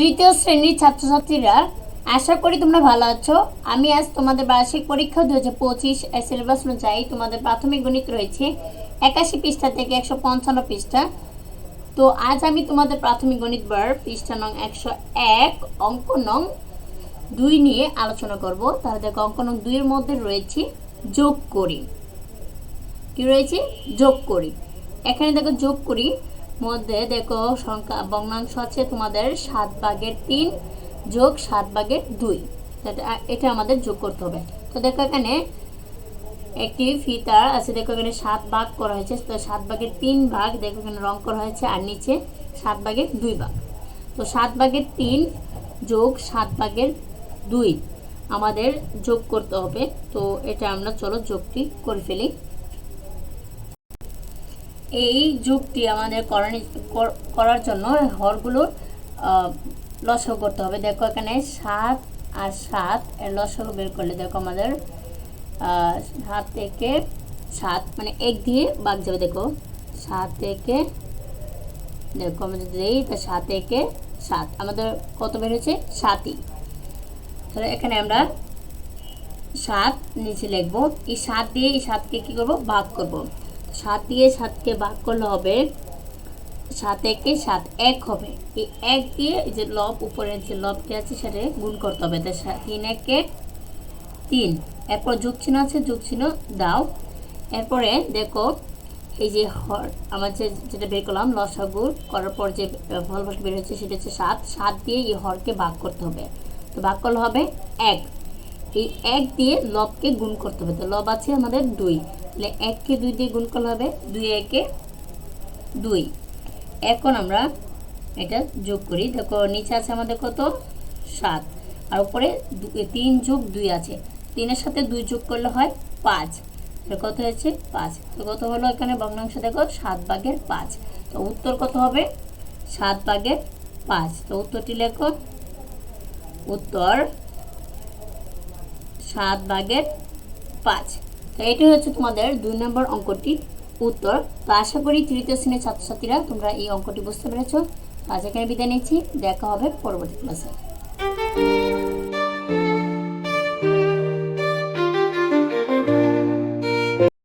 তৃতীয় শ্রেণির ছাত্রছাত্রীরা, আশা করি তোমরা ভালো আছো। আমি আজ তোমাদের বার্ষিক পরীক্ষা দু হাজার পঁচিশ সিলেবাস অনুযায়ী তোমাদের প্রাথমিক গণিত রয়েছে একাশি পৃষ্ঠা থেকে একশো পঞ্চান্ন পৃষ্ঠা। তো আজ আমি তোমাদের প্রাথমিক গণিত বার পৃষ্ঠা নং একশো এক, অঙ্ক নং দুই নিয়ে আলোচনা করব। তাহলে দেখো, অঙ্ক নং দুইয়ের মধ্যে রয়েছে যোগ করি। কি রয়েছে? যোগ করি। এখানে দেখো যোগ করি। মধ্যে দেখো সংখ্যা, ভগ্নাংশ আছে তোমাদের সাত ভাগের তিন যোগ সাত ভাগের দুই। এটা আমাদের যোগ করতে হবে। তো দেখো এখানে একটি ফিতা আছে, দেখো এখানে সাত ভাগ করা হয়েছে। তো সাত ভাগের তিন ভাগ, দেখো এখানে রং করা হয়েছে, আর নিচে সাত ভাগের দুই ভাগ। তো সাত ভাগের তিন যোগ সাত ভাগের দুই আমাদের যোগ করতে হবে। তো এটা আমরা চলো যোগটি করে ফেলি। এই যুগটি আমাদের করার জন্য হরগুলোর লসও করতে হবে। দেখো এখানে সাত আর সাত, এর লসও বের করলে দেখো আমাদের সাত থেকে সাত মানে এক দিয়ে বাদ যাবে, দেখো। সাত থেকে দেখো আমরা যদি দিই তা সাত থেকে সাত। আমাদের কত বের হয়েছে? সাতই। তাহলে এখানে আমরা সাত নিচে লিখব। এই সাত দিয়ে এই সাতকে কী করব? ভাগ করব। সাত দিয়ে সাতকে ভাগ করলে হবে সাত একে সাত, এক হবে। এই এক দিয়ে যে লব, উপরের যে লবটি আছে সেটা গুণ করতে হবে। তাই তিন একে তিন। এরপর যোগ চিহ্ন আছে, যোগ চিহ্ন দাও। এরপরে দেখো, এই যে হর, আমার যে যেটা বের করলাম, লসাগু করার পর যে ফলফলটি বের হচ্ছে সেটা হচ্ছে সাত। সাত দিয়ে এই হরকে ভাগ করতে হবে। তো ভাগ করলে হবে এক। এই এক দিয়ে লবকে গুণ করতে হবে। তো লব আছে আমাদের দুই। তাহলে এককে দুই দিয়ে গুণ করলে হবে দুই একে দুই। এখন আমরা এটা যোগ করি। দেখো, নিচে আছে আমাদের কত? সাত। আর উপরে তিন যোগ দুই আছে। তিনের সাথে দুই যোগ করলে হয় পাঁচ। কত হয়েছে? পাঁচ। তো কত হলো এখানে? ভগ্নাংশ দেখো, সাত ভাগের পাঁচ। তো উত্তর কত হবে? সাত ভাগের পাঁচ। তো উত্তরটি লেখো। উত্তর, সাত ভাগের পাঁচ। তো এটাই হচ্ছে তোমাদের দুই নম্বর অঙ্কটির উত্তর, তো আশা করি তৃতীয় শ্রেণির ছাত্রছাত্রীরা তোমরা এই অঙ্কটি বুঝতে পেরেছ। আজ এখানে বিদায় নিচ্ছি, দেখা হবে পরবর্তী ক্লাসে।